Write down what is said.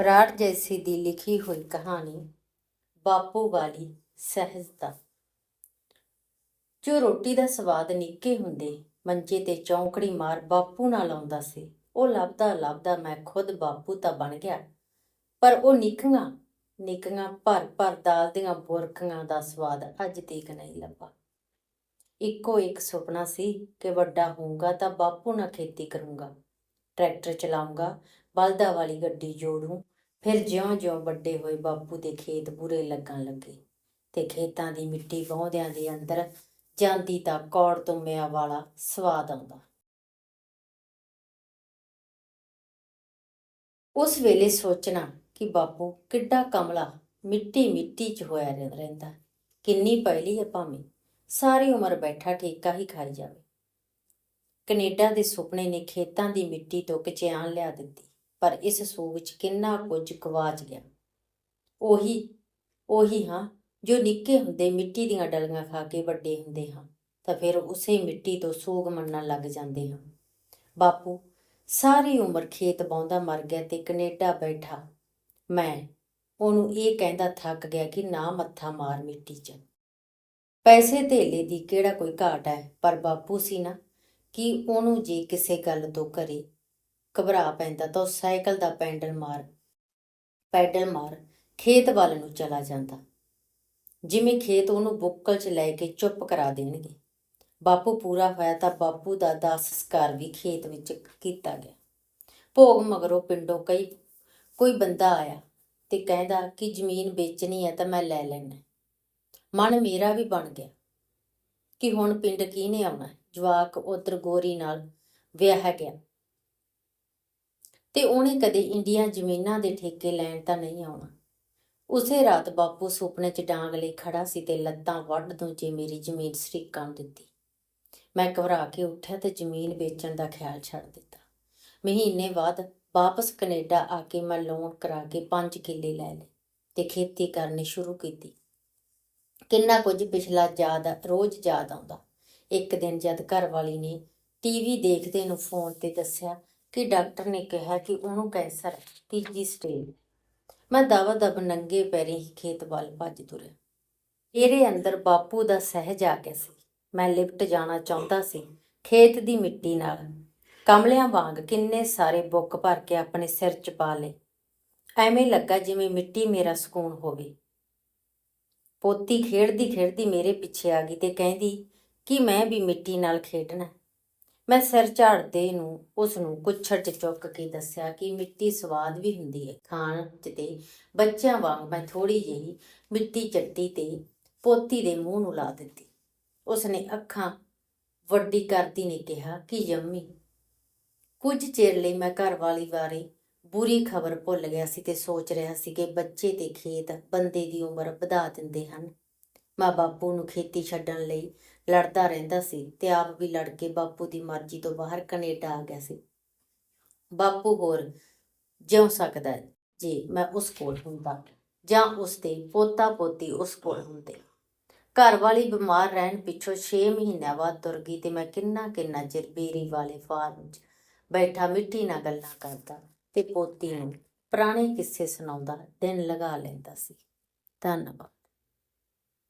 ਬਰਾੜ ਜੈਸੀ ਦੀ ਲਿਖੀ ਹੋਈ ਕਹਾਣੀ ਬਾਪੂ ਵਾਲੀ ਸਹਿਜਤਾ। ਜੋ ਰੋਟੀ ਦਾ ਸਵਾਦ ਨਿੱਕੇ ਹੁੰਦੇ ਮੰਜੇ ਤੇ ਚੌਂਕੜੀ ਮਾਰ ਬਾਪੂ ਨਾਲ ਆਉਂਦਾ ਸੀ, ਉਹ ਲੱਭਦਾ ਲੱਭਦਾ ਮੈਂ ਖੁਦ ਬਾਪੂ ਤਾਂ ਬਣ ਗਿਆ। ਪਰ ਉਹ ਨਿੱਕੀਆਂ ਨਿੱਕੀਆਂ ਭਰ ਭਰ ਦਾਲ ਦੀਆਂ ਬੁਰਕੀਆਂ ਦਾ ਸਵਾਦ ਅੱਜ ਤੱਕ ਨਹੀਂ ਲੱਭਾ। ਇੱਕੋ ਇੱਕ ਸੁਪਨਾ ਸੀ ਕਿ ਵੱਡਾ ਹੋਊਂਗਾ ਤਾਂ ਬਾਪੂ ਨਾਲ ਖੇਤੀ ਕਰੂੰਗਾ, ਟਰੈਕਟਰ ਚਲਾਉਂਗਾ ਬਲਦਾ ਵਾਲੀ ਗੱਡੀ ਜੋੜੂ ਫਿਰ ਜਿਉਂ-ਜਿਉਂ ਵੱਡੇ ਹੋਏ ਬਾਪੂ ਦੇ ਖੇਤ ਬੁਰੇ ਲੱਗਣ ਲੱਗੇ ਤੇ ਖੇਤਾਂ ਦੀ ਮਿੱਟੀ ਵਾਹੁੰਦਿਆਂ ਦੇ ਅੰਦਰ ਜਾਂਦੀ ਤਾਂ ਕੌੜ ਤੁੰਮਿਆਂ ਵਾਲਾ ਸਵਾਦ ਆਉਂਦਾ। ਉਸ ਵੇਲੇ ਸੋਚਣਾ ਕਿ ਬਾਪੂ ਕਿੱਡਾ ਕਮਲਾ, ਮਿੱਟੀ ਮਿੱਟੀ 'ਚ ਹੋਇਆ ਰਹਿੰਦਾ। ਕਿੰਨੀ ਪਹਿਲੀ ਹੈ ਭਾਵੇਂ ਸਾਰੀ ਉਮਰ ਬੈਠਾ ਠੇਕਾ ਹੀ ਖਾਈ ਜਾਵੇ। ਕੈਨੇਡਾ ਦੇ ਸੁਪਨੇ ਨੇ ਖੇਤਾਂ ਦੀ ਮਿੱਟੀ ਤੋਂ ਕਚਿਆਣ ਲਿਆ ਦਿੱਤੀ। ਪਰ ਇਸ ਸੂਹ ਵਿੱਚ ਕਿੰਨਾ ਕੁਝ ਗਵਾਚ ਗਿਆ। ਉਹੀ ਉਹੀ ਹਾਂ, ਜੋ ਨਿੱਕੇ ਹੁੰਦੇ ਮਿੱਟੀ ਦੀਆਂ ਡਲੀਆਂ ਖਾ ਕੇ ਵੱਡੇ ਹੁੰਦੇ ਹਾਂ, ਤਾਂ ਫਿਰ ਉਸੇ ਮਿੱਟੀ ਤੋਂ ਸੋਗ ਮੰਨਣ ਲੱਗ ਜਾਂਦੇ ਹਾਂ। ਬਾਪੂ, ਸਾਰੀ ਉਮਰ ਖੇਤ ਬਾਉਂਦਾ ਮਰ ਗਿਆ ਤੇ ਕੈਨੇਡਾ ਬੈਠਾ। ਮੈਂ, ਉਹਨੂੰ ਇਹ ਕਹਿੰਦਾ ਥੱਕ ਗਿਆ ਕਿ ਨਾ ਮੱਥਾ ਮਾਰ ਮਿੱਟੀ 'ਚ। ਪੈਸੇ ਧੇਲੇ ਦੀ ਕਿਹੜਾ ਕੋਈ ਘਾਟ ਹੈ, ਪਰ ਬਾਪੂ ਸੀ ਨਾ, ਕਿ ਉਹਨੂੰ ਜੇ ਕਿਸੇ ਗੱਲ ਤੋਂ ਕਰੇ ਘਬਰਾ ਪੈਂਦਾ ਤਾਂ ਉਹ ਸਾਈਕਲ ਦਾ ਪੈਂਡਲ ਮਾਰ, ਪੈਡਲ ਮਾਰ ਖੇਤ ਵੱਲ ਨੂੰ ਚਲਾ ਜਾਂਦਾ। ਜਿਵੇਂ ਖੇਤ ਉਹਨੂੰ ਬੁੱਕਲ 'ਚ ਲੈ ਕੇ ਚੁੱਪ ਕਰਾ ਦੇਣਗੇ। ਬਾਪੂ ਪੂਰਾ ਹੋਇਆ ਤਾਂ ਬਾਪੂ ਦਾ ਦਾਹ ਸੰਸਕਾਰ ਵੀ ਖੇਤ ਵਿੱਚ ਕੀਤਾ ਗਿਆ। ਭੋਗ ਮਗਰੋਂ ਪਿੰਡੋਂ ਕਈ, ਕੋਈ ਬੰਦਾ ਆਇਆ ਤੇ ਕਹਿੰਦਾ ਕਿ ਜ਼ਮੀਨ ਵੇਚਣੀ ਹੈ ਤਾਂ ਮੈਂ ਲੈ ਲੈਣਾ ਮਨ ਮੇਰਾ ਵੀ ਬਣ ਗਿਆ ਕਿ ਹੁਣ ਪਿੰਡ ਕਿਹਨੇ ਆਉਣਾ? ਜਵਾਕ ਉਧਰ ਗੋਰੀ ਨਾਲ ਵਿਆਹ ਗਿਆ। ਤੇ ਉਹਨੇ ਕਦੇ ਇੰਡੀਆ ਜ਼ਮੀਨਾਂ ਦੇ ਠੇਕੇ ਲੈਣ ਤਾਂ ਨਹੀਂ ਆਉਣਾ। ਉਸੇ ਰਾਤ ਬਾਪੂ ਸੁਪਨੇ 'ਚ ਡਾਂਗ ਲਈ ਖੜਾ ਸੀ ਤੇ ਲੱਤਾਂ ਵੱਢ ਦੋ ਜੇ ਮੇਰੀ ਜ਼ਮੀਨ ਸਰੀਕਾਂ ਨੂੰ ਦਿੱਤੀ। ਮੈਂ ਘਬਰਾ ਕੇ ਉੱਠਿਆ ਤੇ ਜ਼ਮੀਨ ਵੇਚਣ ਦਾ ਖਿਆਲ ਛੱਡ ਦਿੱਤਾ। ਮਹੀਨੇ ਬਾਅਦ ਵਾਪਸ ਕੈਨੇਡਾ ਆ ਕੇ ਮੈਂ ਲੋਨ ਕਰਾ ਕੇ 5 ਕਿੱਲੇ ਲੈ ਲਏ ਤੇ ਖੇਤੀ ਕਰਨੀ ਸ਼ੁਰੂ ਕੀਤੀ। ਕਿੰਨਾ ਕੁਝ ਪਿਛਲਾ ਯਾਦ, ਰੋਜ਼ ਯਾਦ ਆਉਂਦਾ। ਇੱਕ ਦਿਨ ਜਦ ਘਰ ਵਾਲੀ ਨੇ ਟੀਵੀ ਦੇਖਦੇ ਨੂੰ ਫੋਨ ਤੇ ਦੱਸਿਆ ਕਿ ਡਾਕਟਰ ਨੇ ਕਿਹਾ ਕਿ ਉਹਨੂੰ ਕੈਂਸਰ ਹੈ, ਤੀਜੀ ਸਟੇਜ ਮੈਂ ਦਵਾ ਦਬ ਨੰਗੇ ਪੈਰੀ ਹੀ ਖੇਤ ਵੱਲ ਭੱਜ ਤੁਰਿਆ। ਮੇਰੇ ਅੰਦਰ ਬਾਪੂ ਦਾ ਸਹਿਜ ਆ ਗਿਆ ਸੀ। ਮੈਂ ਲਿਫਟ ਜਾਣਾ ਚਾਹੁੰਦਾ ਸੀ, ਖੇਤ ਦੀ ਮਿੱਟੀ ਨਾਲ। ਕਮਲਿਆਂ ਵਾਂਗ ਕਿੰਨੇ ਸਾਰੇ ਬੁੱਕ ਭਰ ਕੇ ਆਪਣੇ ਸਿਰ 'ਚ ਪਾ ਲਏ। ਐਵੇਂ ਲੱਗਾ ਜਿਵੇਂ ਮਿੱਟੀ ਮੇਰਾ ਸਕੂਨ ਹੋਵੇ। ਪੋਤੀ ਖੇਡਦੀ ਖੇਡਦੀ ਮੇਰੇ ਪਿੱਛੇ ਆ ਗਈ ਤੇ ਕਹਿੰਦੀ, ਕਿ ਮੈਂ ਵੀ ਮਿੱਟੀ ਨਾਲ ਖੇਡਣਾ ਮੈਂ ਸਿਰ ਝਾੜਦੇ ਨੂੰ ਉਸ ਨੂੰ ਕੁੱਛੜ 'ਚ ਚੁੱਕ ਕੇ ਦੱਸਿਆ ਕਿ ਮਿੱਟੀ ਸਵਾਦ ਵੀ ਹੁੰਦੀ ਹੈ ਖਾਣ 'ਚ ਤੇ ਬੱਚਿਆਂ ਵਾਂਗ ਮੈਂ ਥੋੜੀ ਜਿਹੀ ਮਿੱਟੀ ਚੱਟੀ ਤੇ ਪੋਤੀ ਦੇ ਮੂੰਹ ਨੂੰ ਲਾ ਦਿੱਤੀ। ਉਸਨੇ ਅੱਖਾਂ ਵੱਡੀ ਕਰਦੀ ਨੇ ਕਿਹਾ ਕਿ, ਯੰਮੀ, ਕੁਝ ਚਿਰ ਲਈ ਮੈਂ ਘਰ ਵਾਲੀ ਬਾਰੇ ਬੁਰੀ ਖਬਰ ਭੁੱਲ ਗਿਆ ਸੀ ਤੇ ਸੋਚ ਰਿਹਾ ਸੀ ਕਿ ਬੱਚੇ ਤੇ ਖੇਤ ਬੰਦੇ ਦੀ ਉਮਰ ਵਧਾ ਦਿੰਦੇ ਹਨ। ਮੈਂ ਬਾਪੂ ਨੂੰ ਖੇਤੀ ਛੱਡਣ ਲਈ ਲੜਦਾ ਰਹਿੰਦਾ ਸੀ ਤੇ ਆਪ ਵੀ ਲੜ ਕੇ ਬਾਪੂ ਦੀ ਮਰਜ਼ੀ ਤੋਂ ਬਾਹਰ ਕੈਨੇਡਾ ਆ ਗਿਆ ਸੀ। ਬਾਪੂ ਹੋਰ, ਜਿਉ ਸਕਦਾ ਜੇ, ਮੈਂ ਉਸ ਕੋਲ ਹੁੰਦਾ ਜਾਂ ਉਸ ਦੇ ਪੋਤਾ ਪੋਤੀ ਉਸ ਕੋਲ ਹੁੰਦੇ। ਘਰ ਵਾਲੀ ਬਿਮਾਰ ਰਹਿਣ ਪਿੱਛੋਂ 6 ਮਹੀਨਿਆਂ ਬਾਅਦ ਤੁਰ ਗਈ ਤੇ ਮੈਂ ਕਿੰਨਾ ਕਿੰਨਾ ਚਿਰ ਬੇਰੀ ਵਾਲੇ ਫਾਰਮ 'ਚ ਬੈਠਾ ਮਿੱਟੀ ਨਾਲ ਗੱਲਾਂ ਕਰਦਾ ਤੇ ਪੋਤੀ ਨੂੰ ਪੁਰਾਣੇ ਕਿੱਸੇ ਸੁਣਾਉਂਦਾ, ਦਿਨ ਲਗਾ ਲੈਂਦਾ ਸੀ। ਧੰਨਵਾਦ।